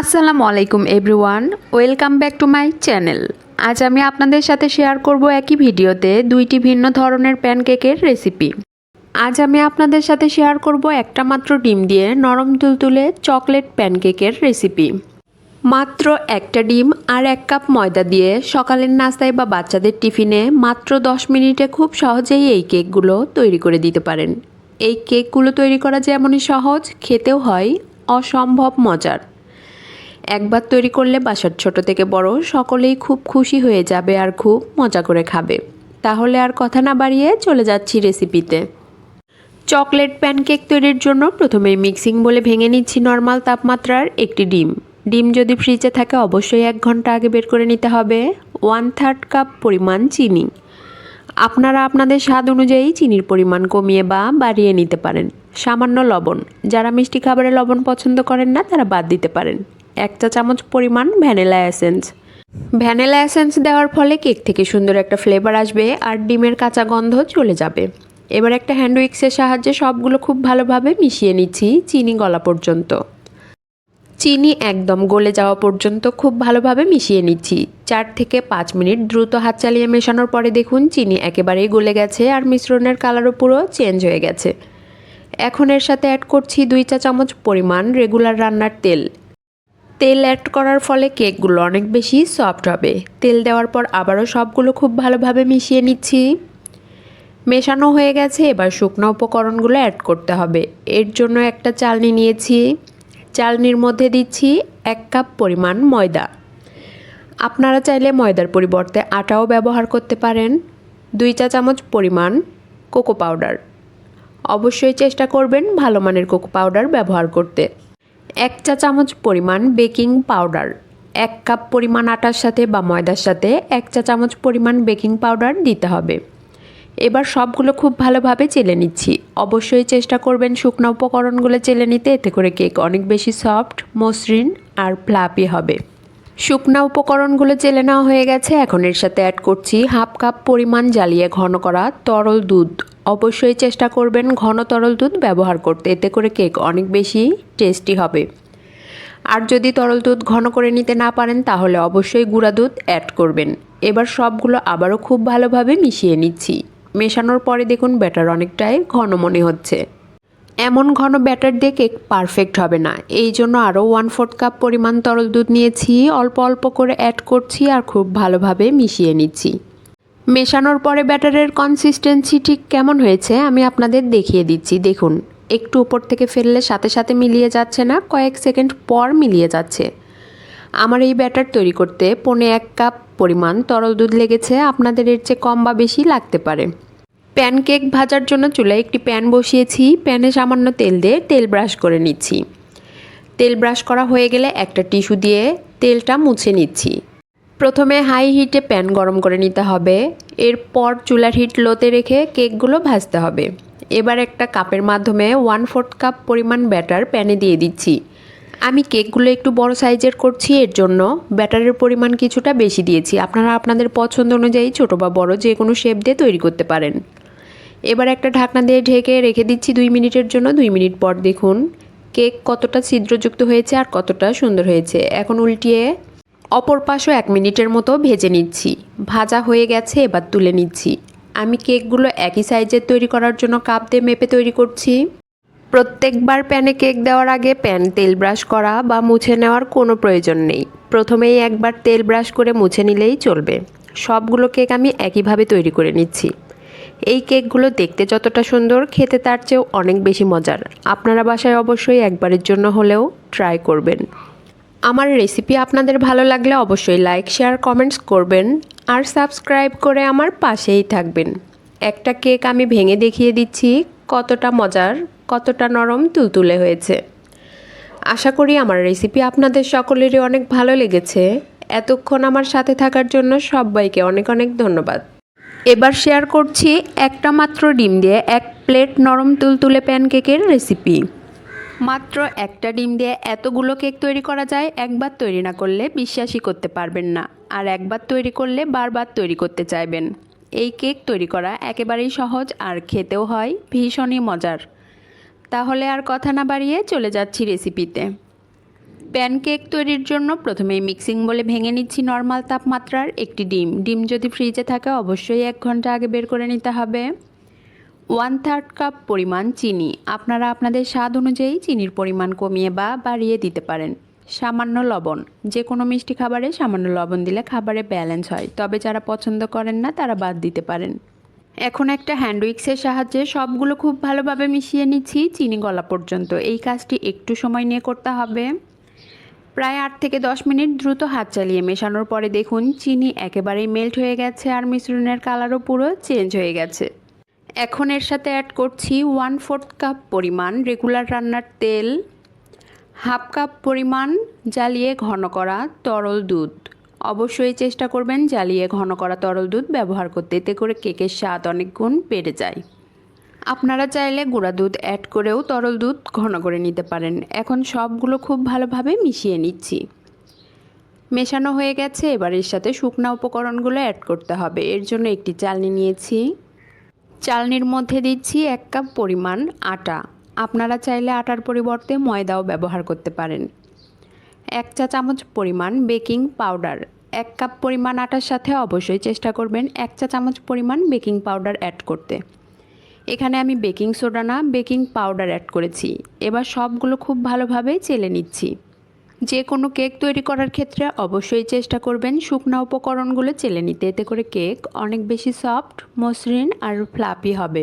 আসসালামু আলাইকুম everyone welcome back to my channel আজ আমি আপনাদের সাথে শেয়ার করব একই ভিডিওতে দুইটি ভিন্ন ধরনের প্যানকেকের রেসিপি আজ আমি আপনাদের সাথে শেয়ার করব একটা মাত্র ডিম দিয়ে নরম তুলতুলে চকলেট প্যানকেকের রেসিপি মাত্র একটা ডিম আর এক কাপ ময়দা দিয়ে সকালের নাস্তায় বা বাচ্চাদের টিফিনে মাত্র দশ মিনিটে খুব সহজেই এই কেকগুলো তৈরি করে দিতে পারেন। এই কেকগুলো তৈরি করা যেমনই সহজ, খেতেও হয়, অসম্ভব মজার। একবার তৈরি করলে বাসার ছোট থেকে বড় সকলেই খুব খুশি হয়ে যাবে আর খুব মজা করে খাবে। তাহলে আর কথা না বাড়িয়ে চলে যাচ্ছি রেসিপিতে চকলেট প্যানকেক তৈরির জন্য প্রথমে মিক্সিং বলে ভেঙে নিচ্ছি নর্মাল তাপমাত্রার একটি ডিম। ডিম যদি ফ্রিজে থাকে, অবশ্যই এক ঘণ্টা আগে বের করে নিতে হবে। ওয়ান থার্ড কাপ পরিমাণ চিনি। আপনারা আপনাদের স্বাদ অনুযায়ী চিনির পরিমাণ কমিয়ে বা বাড়িয়ে নিতে পারেন। সামান্য লবণ। যারা মিষ্টি খাবারে লবণ পছন্দ করেন না, তারা বাদ দিতে পারেন। এক চা চামচ পরিমাণ ভ্যানিলা এসেন্স। ভ্যানিলা এসেন্স দেওয়ার ফলে কেক থেকে সুন্দর একটা ফ্লেভার আসবে আর ডিমের কাঁচা গন্ধ চলে যাবে। এবার একটা হ্যান্ড উইক্সের সাহায্যে সবগুলো খুব ভালোভাবে মিশিয়ে নিচ্ছি চিনি গলা পর্যন্ত। চিনি একদম গলে যাওয়া পর্যন্ত খুব ভালোভাবে মিশিয়ে নিচ্ছি। চার থেকে পাঁচ মিনিট দ্রুত হাত চালিয়ে মেশানোর পরে দেখুন চিনি একেবারেই গলে গেছে আর মিশ্রণের কালারও পুরো চেঞ্জ হয়ে গেছে। এখন এর সাথে অ্যাড করছি দুই চা চামচ পরিমাণ রেগুলার রান্নার তেল। তেল অ্যাড করার ফলে কেকগুলো অনেক বেশি সফট হবে। তেল দেওয়ার পর আবারও সবগুলো খুব ভালোভাবে মিশিয়ে নিচ্ছি। মেশানো হয়ে গেছে, এবার শুকনো উপকরণগুলো অ্যাড করতে হবে। এর জন্য একটা চালনি নিয়েছি। চালনির মধ্যে দিচ্ছি এক কাপ পরিমাণ ময়দা। আপনারা চাইলে ময়দার পরিবর্তে আটাও ব্যবহার করতে পারেন। দুই চা চামচ পরিমাণ কোকো পাউডার। অবশ্যই চেষ্টা করবেন ভালো মানের কোকো পাউডার ব্যবহার করতে। এক চা চামচ পরিমাণ বেকিং পাউডার, এক কাপ পরিমাণ আটার সাথে বা ময়দার সাথে এক চা চামচ পরিমাণ বেকিং পাউডার দিতে হবে। এবার সবগুলো খুব ভালোভাবে চেলে নিচ্ছি। অবশ্যই চেষ্টা করবেন শুকনো উপকরণগুলো চেলে নিতে, এতে করে কেক অনেক বেশি সফট, মসৃণ আর ফ্লাপি হবে। শুকনো উপকরণগুলো চেলে নেওয়া হয়ে গেছে। এখন এর সাথে অ্যাড করছি হাফ কাপ পরিমাণ জ্বালিয়ে ঘন করা তরল দুধ। অবশ্যই চেষ্টা করবেন ঘন তরল দুধ ব্যবহার করতে। এতে করে কেক অনেক বেশি টেস্টি হবে। আর যদি তরল দুধ ঘন করে নিতে না পারেন, তাহলে অবশ্যই গুঁড়া দুধ অ্যাড করবেন। এবার সবগুলো আবারও খুব ভালোভাবে মিশিয়ে নিচ্ছি। মেশানোর পরে দেখুন ব্যাটার অনেকটাই ঘন মনে হচ্ছে। এমন ঘন ব্যাটার দিয়ে কেক পারফেক্ট হবে না। এই জন্য আরও ওয়ান ফোর্থ কাপ পরিমাণ তরল দুধ নিয়েছি। অল্প অল্প করে অ্যাড করছি আর খুব ভালোভাবে মিশিয়ে নিচ্ছি। মেশানোর পরে ব্যাটারের কনসিস্টেন্সি ঠিক কেমন হয়েছে, আমি আপনাদের দেখিয়ে দিচ্ছি। দেখুন, একটু উপর থেকে ফেললে সাথে সাথে মিলিয়ে যাচ্ছে না, কয়েক সেকেন্ড পর মিলিয়ে যাচ্ছে। আমার এই ব্যাটার তৈরি করতে পনে এক কাপ পরিমাণ তরল দুধ লেগেছে, আপনাদের এর চেয়ে কম বা বেশি লাগতে পারে। প্যানকেক ভাজার জন্য চুলায় একটি প্যান বসিয়েছি, প্যানে সামান্য তেল দিয়ে তেল ব্রাশ করে নিচ্ছি। তেল ব্রাশ করা হয়ে গেলে একটা টিস্যু দিয়ে তেলটা মুছে নিচ্ছি। প্রথমে হাই হিটে প্যান গরম করে নিতে হবে। এরপর চুলার হিট লোতে রেখে কেকগুলো ভাজতে হবে। এবার একটা কাপের মাধ্যমে ওয়ান ফোর্থ কাপ পরিমাণ ব্যাটার প্যানে দিয়ে দিচ্ছি। আমি কেকগুলো একটু বড় সাইজের করছি, এর জন্য ব্যাটারের পরিমাণ কিছুটা বেশি দিয়েছি। আপনারা আপনাদের পছন্দ অনুযায়ী ছোটো বা বড় যে কোনো শেপ দিয়ে তৈরি করতে পারেন। এবার একটা ঢাকনা দিয়ে ঢেকে রেখে দিচ্ছি দুই মিনিটের জন্য। দুই মিনিট পর দেখুন, কেক কতটা ছিদ্রযুক্ত হয়েছে আর কতটা সুন্দর হয়েছে। এখন উল্টিয়ে অপর পাশও এক মিনিটের মতো ভেজে নিচ্ছি। ভাজা হয়ে গেছে, এবার তুলে নিচ্ছি। আমি কেকগুলো একই সাইজের তৈরি করার জন্য কাপ দিয়ে মেপে তৈরি করছি। প্রত্যেকবার প্যানে কেক দেওয়ার আগে প্যান তেল ব্রাশ করা বা মুছে নেওয়ার কোনো প্রয়োজন নেই। প্রথমেই একবার তেল ব্রাশ করে মুছে নিলেই চলবে। সবগুলো কেক আমি একইভাবে তৈরি করে নিচ্ছি। এই কেকগুলো দেখতে যতটা সুন্দর, খেতে তার চেয়েও অনেক বেশি মজার। আপনারা বাসায় অবশ্যই একবারের জন্য হলেও ট্রাই করবেন। আমার রেসিপি আপনাদের ভালো লাগলে অবশ্যই লাইক শেয়ার কমেন্টস করবেন আর সাবস্ক্রাইব করে আমার পাশেই থাকবেন। একটা কেক আমি ভেঙে দেখিয়ে দিচ্ছি, কতটা মজার, কতটা নরম তুলতুলে হয়েছে। আশা করি আমার রেসিপি আপনাদের সকলেরই অনেক ভালো লেগেছে। এতক্ষণ আমার সাথে থাকার জন্য সবাইকে অনেক অনেক ধন্যবাদ। এবার শেয়ার করছি একটা মাত্র ডিম দিয়ে এক প্লেট নরম তুলতুলে প্যানকেকের রেসিপি মাত্র একটা ডিম দিয়ে এতগুলো কেক তৈরি করা যায়, একবার তৈরি না করলে বিশ্বাসই করতে পারবেন না। আর একবার তৈরি করলে বারবার তৈরি করতে চাইবেন। এই কেক তৈরি করা একেবারেই সহজ আর খেতেও হয়, ভীষণই মজার। তাহলে আর কথা না বাড়িয়ে চলে যাচ্ছি রেসিপিতে। প্যানকেক তৈরির জন্য প্রথমে মিক্সিং বলে ভেঙে নিচ্ছি নর্মাল তাপমাত্রার একটি ডিম। ডিম যদি ফ্রিজে থাকে, অবশ্যই এক ঘণ্টা আগে বের করে নিতে হবে। ওয়ান থার্ড কাপ পরিমাণ চিনি। আপনারা আপনাদের স্বাদ অনুযায়ী চিনির পরিমাণ কমিয়ে বা বাড়িয়ে দিতে পারেন। সামান্য লবণ। যে কোনো মিষ্টি খাবারে সামান্য লবণ দিলে খাবারে ব্যালেন্স হয়। তবে যারা পছন্দ করেন না, তারা বাদ দিতে পারেন। এখন একটা হ্যান্ড উইক্সের সাহায্যে সবগুলো খুব ভালোভাবে মিশিয়ে নিচ্ছি চিনি গলা পর্যন্ত। এই কাজটি একটু সময় নিয়ে করতে হবে। প্রায় আট থেকে দশ মিনিট দ্রুত হাত চালিয়ে মেশানোর পরে দেখুন, চিনি একেবারেই মেল্ট হয়ে গেছে আর মিশ্রণের কালারও পুরো চেঞ্জ হয়ে গেছে। এখন এর সাথে অ্যাড করছি ওয়ান ফোর্থ কাপ পরিমাণ রেগুলার রান্নার তেল হাফ কাপ পরিমাণ জ্বালিয়ে ঘন করা তরল দুধ। অবশ্যই চেষ্টা করবেন জ্বালিয়ে ঘন করা তরল দুধ ব্যবহার করতে, এতে করে কেকের স্বাদ অনেক গুণ বেড়ে যায়। আপনারা চাইলে গুঁড়া দুধ অ্যাড করেও তরল দুধ ঘন করে নিতে পারেন। এখন সবগুলো খুব ভালোভাবে মিশিয়ে নিচ্ছি। মেশানো হয়ে গেছে, এবার এর সাথে শুকনা উপকরণগুলো অ্যাড করতে হবে। এর জন্য একটি চালনি নিয়েছি। চালনির মধ্যে দিচ্ছি এক কাপ পরিমাণ আটা। আপনারা চাইলে আটার পরিবর্তে ময়দাও ব্যবহার করতে পারেন। এক চা চামচ পরিমাণ বেকিং পাউডার। এক কাপ পরিমাণ আটার সাথে অবশ্যই চেষ্টা করবেন এক চা চামচ পরিমাণ বেকিং পাউডার অ্যাড করতে। এখানে আমি বেকিং সোডা না, বেকিং পাউডার অ্যাড করেছি। এবার সবগুলো খুব ভালোভাবে চেলে নিচ্ছি। যে কোনো কেক তৈরি করার ক্ষেত্রে অবশ্যই চেষ্টা করবেন শুকনো উপকরণগুলো চেলে নিতে। এতে করে কেক অনেক বেশি সফট, মসৃণ আর ফ্লাপি হবে।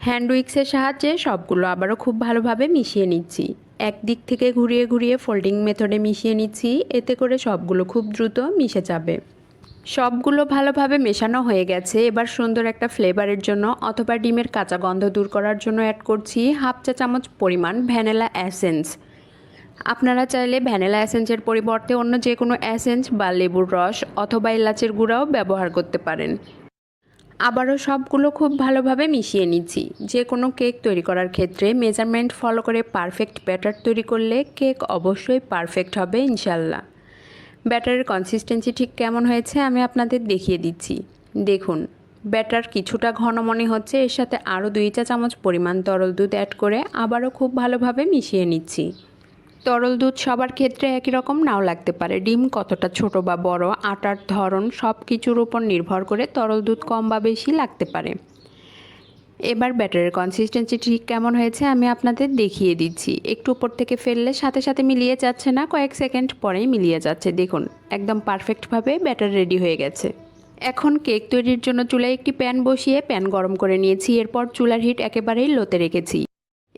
হ্যান্ড উইক্সের সাহায্যে সবগুলো আবারও খুব ভালোভাবে মিশিয়ে নিচ্ছি। একদিক থেকে ঘুরিয়ে ঘুরিয়ে ফোল্ডিং মেথডে মিশিয়ে নিচ্ছি। এতে করে সবগুলো খুব দ্রুত মিশে যাবে। সবগুলো ভালোভাবে মেশানো হয়ে গেছে। এবার সুন্দর একটা ফ্লেভারের জন্য অথবা ডিমের কাঁচা গন্ধ দূর করার জন্য অ্যাড করছি হাফ চা চামচ পরিমাণ ভ্যানিলা অ্যাসেন্স আপনারা চাইলে ভ্যানিলা অ্যাসেন্সের পরিবর্তে অন্য যে কোনো অ্যাসেন্স বা লেবুর রস অথবা এলাচের গুঁড়াও ব্যবহার করতে পারেন। আবারও সবগুলো খুব ভালোভাবে মিশিয়ে নিচ্ছি। যে কোনো কেক তৈরি করার ক্ষেত্রে মেজারমেন্ট ফলো করে পারফেক্ট ব্যাটার তৈরি করলে কেক অবশ্যই পারফেক্ট হবে ইনশাল্লাহ ব্যাটারের কনসিস্টেন্সি ঠিক কেমন হয়েছে আমি আপনাদের দেখিয়ে দিচ্ছি। দেখুন, ব্যাটার কিছুটা ঘন মনে হচ্ছে, এর সাথে আরও দুই চা চামচ পরিমাণ তরল দুধ অ্যাড করে আবারও খুব ভালোভাবে মিশিয়ে নিচ্ছি। তরল দুধ সবার ক্ষেত্রে একই রকম নাও লাগতে পারে। ডিম কতটা ছোট বা বড়, আটার ধরন সব কিছুর উপর নির্ভর করে তরল দুধ কম বা বেশি লাগতে পারে। এবার ব্যাটারের কনসিস্টেন্সি ঠিক কেমন হয়েছে আমি আপনাদের দেখিয়ে দিচ্ছি। একটু উপর থেকে ফেললে সাথে সাথে মিলিয়ে যাচ্ছে না, কয়েক সেকেন্ড পরেই মিলিয়ে যাচ্ছে। দেখুন, একদম পারফেক্টভাবে ব্যাটার রেডি হয়ে গেছে। এখন কেক তৈরির জন্য চুলায় একটি প্যান বসিয়ে প্যান গরম করে নিয়েছি, এরপর চুলার হিট একেবারেই লোতে রেখেছি।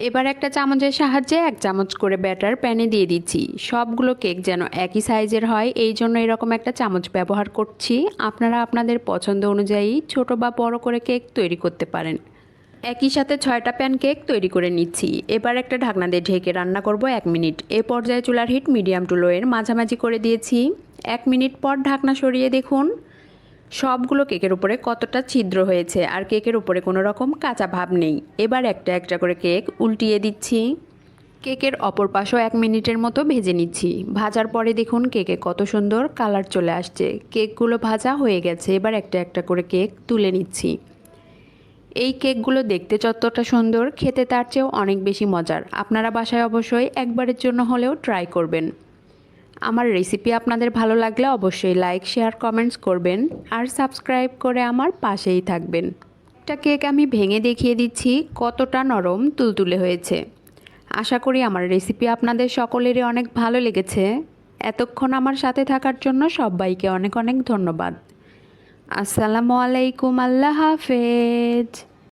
এবার একটা চামচের সাহায্যে এক চামচ করে ব্যাটার প্যানে দিয়ে দিচ্ছি। সবগুলো কেক যেন একই সাইজের হয়, এই জন্য এরকম একটা চামচ ব্যবহার করছি। আপনারা আপনাদের পছন্দ অনুযায়ী ছোট বা বড় করে কেক তৈরি করতে পারেন। একই সাথে ছয়টা প্যান কেক তৈরি করে নিচ্ছি। এবার একটা ঢাকনা দিয়ে ঢেকে রান্না করব এক মিনিট। এ পর্যায়ে চুলার হিট মিডিয়াম টু লোয়ের মাঝামাঝি করে দিয়েছি। এক মিনিট পর ঢাকনা সরিয়ে দেখুন। সবগুলো কেকের উপরে কতটা ছিদ্র হয়েছে আর কেকের উপরে কোনো রকম কাঁচা ভাব নেই। এবার একটা একটা করে কেক উল্টিয়ে দিচ্ছি। কেকের অপর পাশও এক মিনিটের মতো ভেজে নিচ্ছি। ভাজার পরে দেখুন কেকে কত সুন্দর কালার চলে আসছে। কেকগুলো ভাজা হয়ে গেছে, এবার একটা একটা করে কেক তুলে নিচ্ছি। এই কেকগুলো দেখতে যতটা সুন্দর, খেতে তার চেয়েও অনেক বেশি মজার। আপনারা বাসায় অবশ্যই একবারের জন্য হলেও ট্রাই করবেন। আমার রেসিপি আপনাদের ভালো লাগলে অবশ্যই লাইক শেয়ার কমেন্টস করবেন আর সাবস্ক্রাইব করে আমার পাশেই থাকবেন। একটা কেক আমি ভেঙে দেখিয়ে দিচ্ছি, কতটা নরম তুলতুলে হয়েছে। আশা করি আমার রেসিপি আপনাদের সকলেরই অনেক ভালো লেগেছে। এতক্ষণ আমার সাথে থাকার জন্য সবাইকে অনেক অনেক ধন্যবাদ। আসসালামু আলাইকুম, আল্লাহ হাফেজ।